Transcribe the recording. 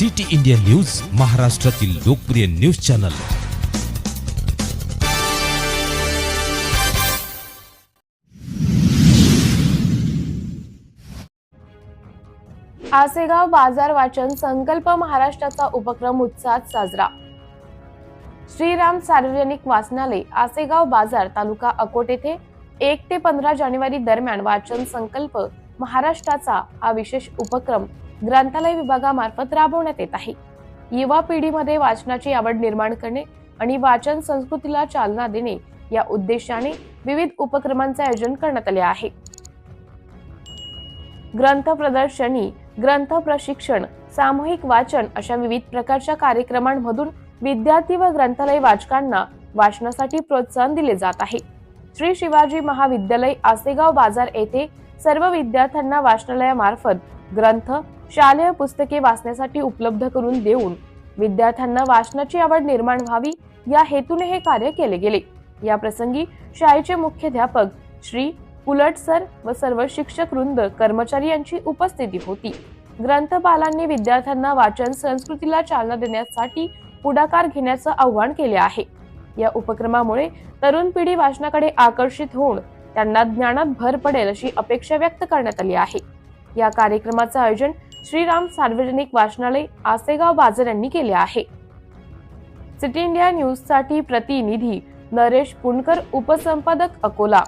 City India news महाराष्ट्रातील लोकप्रिय news channel. Asegaon बाजार वाचन संकल्प महाराष्ट्राचा उपक्रम उत्साहात साजरा. श्रीराम सार्वजनिक वाचनालय आसेगाव बाजार तालुका अकोट येथे एक ते पंधरा जानेवारी दरम्यान वाचन संकल्प महाराष्ट्राचा हा विशेष उपक्रम ग्रंथालय विभागामार्फत राबवण्यात येत आहे. युवा पिढीमध्ये वाचनाची आवड निर्माण करणे आणि वाचन संस्कृतीला चालना देणे या उद्देशाने विविध उपक्रमांचे आयोजन करण्यात आले आहे. ग्रंथ प्रदर्शनी ग्रंथ प्रशिक्षण सामूहिक वाचन अशा विविध प्रकारच्या कार्यक्रमांमधून विद्यार्थी व ग्रंथालय वाचकांना वाचनासाठी प्रोत्साहन दिले जात आहे. श्री शिवाजी महाविद्यालय आसेगाव बाजार येथे सर्व विद्यार्थ्यांना वाचनालयामार्फत ग्रंथ शालेय पुस्तके वाचण्यासाठी उपलब्ध करून देऊन विद्यार्थ्यांना वाचनाची आवड निर्माण व्हावी या हेतूने हे कार्य केले गेले. या प्रसंगी शाळेचे मुख्याध्यापक श्री पुलट सर व सर्व शिक्षक वृंद कर्मचारी यांची उपस्थिती होती. ग्रंथपालांनी विद्यार्थ्यांना वाचन संस्कृतीला चालना देण्यासाठी पुढाकार घेण्याचं आव्हान केले आहे. या उपक्रमामुळे तरुण पिढी वाचनाकडे आकर्षित होऊन त्यांना ज्ञानात भर पडेल अशी अपेक्षा व्यक्त करण्यात आली आहे. या कार्यक्रमाचं आयोजन श्रीराम सार्वजनिक वाचनालय आसेगाव बाजार यांनी केले आहे. सिटी इंडिया न्यूजसाठी प्रतिनिधी नरेश पुणकर उपसंपादक अकोला.